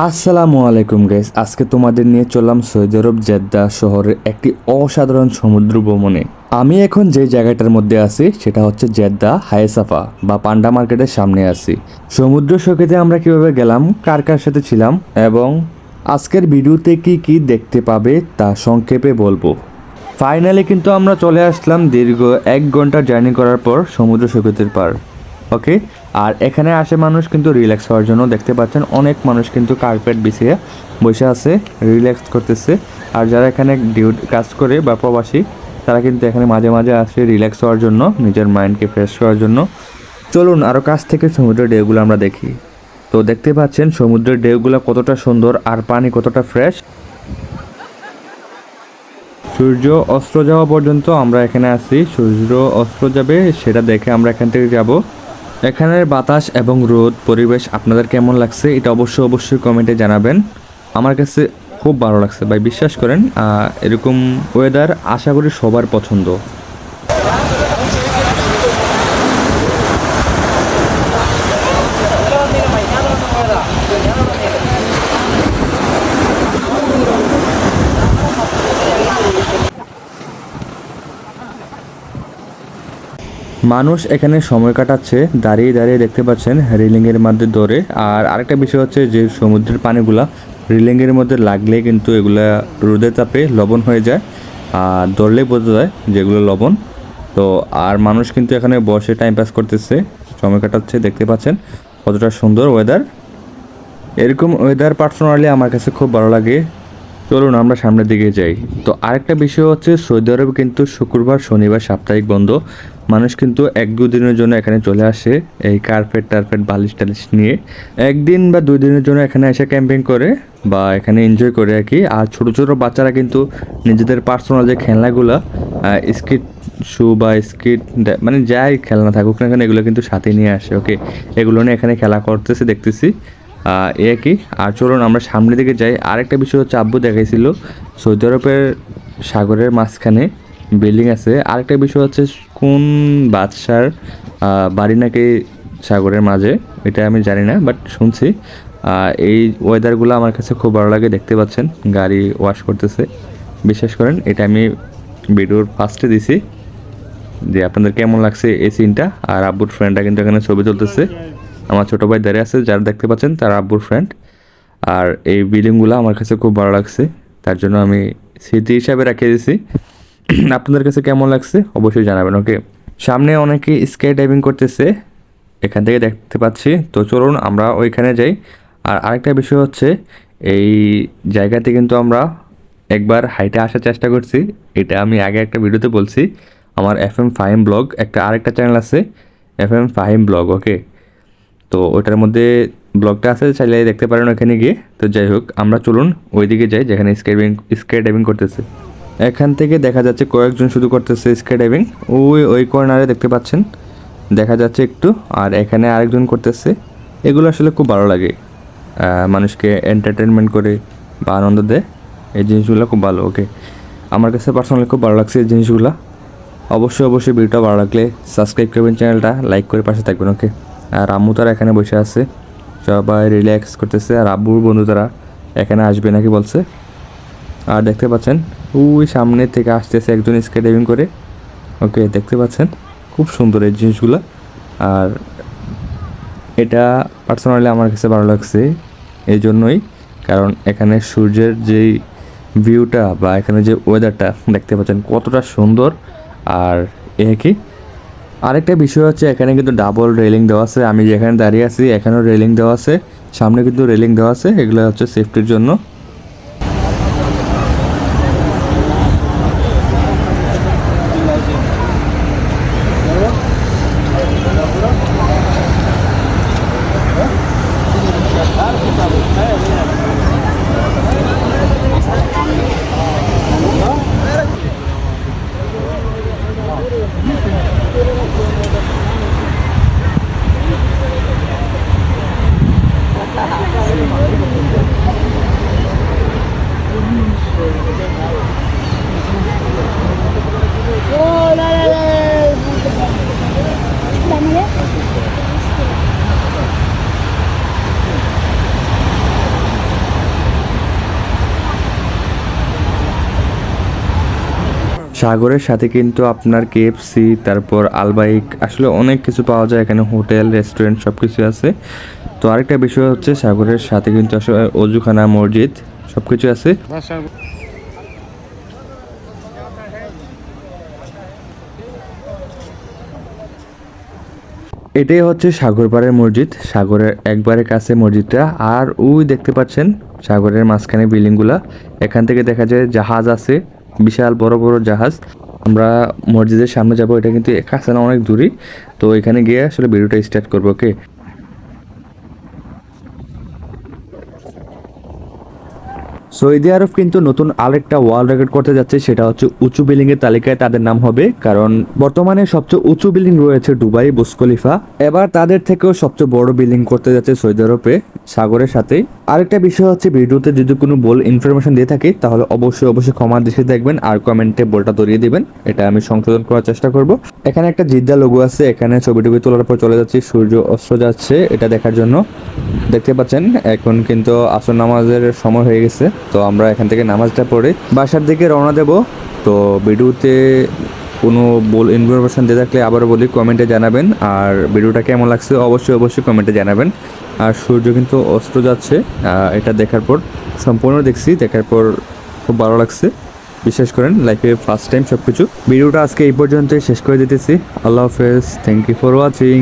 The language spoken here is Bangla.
আসসালামু আলাইকুম গাইস আজকে তোমাদের নিয়ে চললাম সৌদি আরব জেদ্দা শহরের একটি অসাধারণ সমুদ্র ভ্রমণে। আমি এখন যে জায়গাটার মধ্যে আছি, সেটা হচ্ছে জেদ্দা হায়েসাফা বা পান্ডা মার্কেটের সামনে আছি। সমুদ্র সৈকতে আমরা কীভাবে গেলাম, কার কার সাথে ছিলাম এবং আজকের ভিডিওতে কি কি দেখতে পাবে তা সংক্ষেপে বলব। ফাইনালি কিন্তু আমরা চলে আসলাম দীর্ঘ এক ঘণ্টা জার্নি করার পর সমুদ্র সৈকতের পার। ওকে আর এখানে আসে মানুষ কিন্তু রিল্যাক্স হওয়ার জন্য। দেখতে পাচ্ছেন অনেক মানুষ কিন্তু কার্পেট বিছিয়ে বসে আছে রিল্যাক্স করতেছে। আর যারা এখানে ডিউট কাজ করে বা প্রবাসী, তারা কিন্তু এখানে মাঝে মাঝে আসে রিল্যাক্স হওয়ার জন্য, নিজের মাইন্ডকে ফ্রেশ করার জন্য। চলুন আরও কাছ থেকে সমুদ্রের ঢেউগুলো আমরা দেখি। তো দেখতে পাচ্ছেন সমুদ্রের ঢেউগুলো কতটা সুন্দর আর পানি কতটা ফ্রেশ সূর্য অস্ত্র যাওয়া পর্যন্ত আমরা এখানে আছি। সূর্য অস্ত্র যাবে, সেটা দেখে আমরা এখান থেকে যাব। এখানের বাতাস এবং রোদ, পরিবেশ আপনাদের কেমন লাগছে এটা অবশ্যই অবশ্যই কমেন্টে জানাবেন। আমার কাছে খুব ভালো লাগছে, ভাই, বিশ্বাস করেন এরকম ওয়েদার আশা করি সবার পছন্দ। মানুষ এখানে সময় কাটাচ্ছে, দাঁড়িয়ে দাঁড়িয়ে দেখতে পাচ্ছেন রিলিংয়ের মধ্যে ধরে। আর আরেকটা বিষয় হচ্ছে যে সমুদ্রের পানিগুলা রিলিংয়ের মধ্যে লাগলে কিন্তু এগুলা রোদের তাপে লবণ হয়ে যায়, আর ধরলেই বোঝা যায় যেগুলো লবণ। তো আর মানুষ কিন্তু এখানে বসে টাইম পাস করতেছে, সময় কাটাচ্ছে, দেখতে পাচ্ছেন কতটা সুন্দর ওয়েদার এরকম ওয়েদার পার্সোনালি আমার কাছে খুব ভালো লাগে। চলুন আমরা সামনের দিকে যাই। তো আরেকটা বিষয় হচ্ছে, সৌদি আরব কিন্তু শুক্রবার, শনিবার সাপ্তাহিক বন্ধ। মানুষ কিন্তু এক দিনের জন্য এখানে চলে আসে এই কার্পেট টার্পেট, বালিশ টালিশ নিয়ে। একদিন বা দুই দিনের জন্য এখানে এসে ক্যাম্পিং করে বা এখানে এনজয় করে আর কি। আর ছোটো ছোটো বাচ্চারা কিন্তু নিজেদের পার্সোনাল যে খেলনাগুলো স্কিট শু বা স্কিট মানে যাই খেলনা থাকুক না কেন, এগুলো কিন্তু সাথে নিয়ে আসে ওকে এগুলো নিয়ে এখানে খেলা করতেছে, দেখতেছি। আহ, এ আর আর চলুন আমরা সামনের দিকে যাই। আরেকটা বিষয় হচ্ছে আব্বু দেখাইছিল সৌদি আরবের সাগরের মাঝখানে বিল্ডিং আছে। আরেকটা বিষয় হচ্ছে কোন বাদশার বাড়ি নাকি সাগরের মাঝে? এটা আমি জানি না বাট শুনছি। এই ওয়েদারগুলো আমার কাছে খুব ভালো লাগে দেখতে পাচ্ছেন গাড়ি ওয়াশ করতেছে। বিশ্বাস করেন এটা আমি ভিডিওর ফার্স্টে দিছি। যে আপনাদের কেমন লাগছে এই সিনটা আর আব্বুর ফ্রেন্ডরা কিন্তু এখানে ছবি তুলতেছে। আমার ছোটো ভাই দাঁড়িয়ে আছে, যারা দেখতে পাচ্ছেন, তার আব্বুর ফ্রেন্ড আর এই বিল্ডিংগুলো আমার কাছে খুব ভালো লাগছে, তার জন্য আমি স্মৃতি হিসাবে রেখে দিয়েছি আপনাদের কাছে কেমন লাগছে? অবশ্যই জানাবেন ওকে সামনে অনেকে স্কাই ডাইভিং করতেছে, এখান থেকে দেখতে পাচ্ছি। তো চলুন, আমরা ওইখানে যাই। আর আরেকটা বিষয় হচ্ছে, এই জায়গাতে কিন্তু আমরা একবার হাইটে আসার চেষ্টা করছি। এটা আমি আগে একটা ভিডিওতে বলছি। আমার এফ এম ফাহিম ব্লগ, একটা আরেকটা চ্যানেল আছে F M Fahim blog okay তো ওটার মধ্যে ব্লগটা আছে, চাইলে দেখতে পারেন ওখানে গিয়ে। তো যাই হোক, আমরা চলুন ওইদিকে যাই, যেখানে স্কাইডিং স্কাই ডাইভিং করতেছে। এখান থেকে দেখা যাচ্ছে কয়েকজন শুধু করতেছে স্কাই ডাইভিং ওই ওই কর্নারে দেখতে পাচ্ছেন। দেখা যাচ্ছে একটু, আর এখানে আরেকজন করতেছে। এগুলো আসলে খুব ভালো লাগে। মানুষকে এন্টারটেনমেন্ট করে বা আনন্দ দেয়। এই জিনিসগুলো খুব ভালো ওকে আমার কাছে পার্সোনালি খুব ভালো লাগছে এই জিনিসগুলো। অবশ্যই অবশ্যই ভিডিওটা ভালো লাগলে সাবস্ক্রাইব করবেন চ্যানেলটা লাইক করে পাশে থাকবেন ওকে আর আম্মু তারা এখানে বসে আছে। সবাই রিল্যাক্স করতেছে। আর আব্বুর বন্ধু তারা এখানে আসবে নাকি বলছে। আর দেখতে পাচ্ছেন, ওই সামনে থেকে আসতেছে একজন স্কাই করে। ওকে, দেখতে পাচ্ছেন? খুব সুন্দর এই জিনিসগুলো। আর এটা পার্সোনালি আমার কাছে ভালো লাগছে এই জন্যই কারণ এখানে সূর্যের যেই ভিউটা বা এখানে যে ওয়েদারটা দেখতে পাচ্ছেন কতটা সুন্দর। আর এ কি? আরেকটা বিষয় হচ্ছে, এখানে কিন্তু ডাবল রেলিং দেওয়া আছে। আমি যেখানে দাঁড়িয়ে আছি, এখানেও রেলিং দেওয়া আছে। সামনে কিন্তু রেলিং দেওয়া আছে। এগুলো হচ্ছে সেফটির জন্য। সাগরের সাথে কিন্তু আপনার কেএফসি তারপর আলবাইক আসলে অনেক কিছু পাওয়া যায় এখানে, হোটেল রেস্টুরেন্ট সব কিছু আছে। তো আরেকটা বিষয় হচ্ছে সাগরের সাথে কিন্তু আসলে অজুখানা, মসজিদ সব কিছু আছে। এটাই হচ্ছে সাগরপাড়ের মসজিদ। সাগরের একবারে কাছে মসজিদটা। আর ওই দেখতে পাচ্ছেন সাগরের মাঝখানে বিল্ডিংগুলা। এখান থেকে দেখা যায় জাহাজ আছে। বিশাল বড় বড় জাহাজ। আমরা মসজিদের সামনে যাব, এটা কিন্তু কাছে না, অনেক দূরই। তো এখানে গিয়ে আসলে ভিডিওটা স্টার্ট করব ওকে সৌদি আরব কিন্তু নতুন আরেকটা ওয়ার্ল্ড রেকর্ড করতে যাচ্ছে, সেটা হচ্ছে উঁচু বিল্ডিং এর তালিকায় তাদের নাম হবে, কারণ বর্তমানে সবচেয়ে উঁচু বিল্ডিং রয়েছে দুবাই বুস খলিফা। এবার তাদের থেকেও সবচেয়ে বড় বিল্ডিং করতে যাচ্ছে সৌদি আরবে, সাগরের সাথে। আরেকটা বিষয় হচ্ছে ভিডিওতে যদি কোনো বল ইনফরমেশন দিয়ে থাকি, তাহলে অবশ্যই অবশ্যই ক্ষমা দেশে দেখবেন আর কমেন্টে বলটা ধরিয়ে দিবেন, এটা আমি সংশোধন করার চেষ্টা করব। এখানে একটা জিদ্দা লোগো আছে, এখানে ছবি টবি তোলার পর চলে যাচ্ছি, সূর্য অস্ত যাচ্ছে, এটা দেখার জন্য। দেখতে পাচ্ছেন, এখন কিন্তু আসর নামাজের সময় হয়ে গেছে। তো আমরা এখান থেকে নামাজটা পড়ে বাসার দিকে রওনা দেব। তো ভিডিওতে কোনো বল ইনফরমেশন দিয়ে থাকলে আবারও বলি কমেন্টে জানাবেন। আর ভিডিওটা কেমন লাগছে অবশ্যই অবশ্যই কমেন্টে জানাবেন। আর সূর্য কিন্তু অস্ত যাচ্ছে এটা দেখার পর সম্পূর্ণ দেখছি, দেখার পর খুব ভালো লাগছে। বিশ্বাস করেন লাইফে ফার্স্ট টাইম সব কিছু ভিডিওটা আজকে এই পর্যন্তই, শেষ করে দিতেছি। আল্লাহ হাফেজ থ্যাংক ইউ ফর ওয়াচিং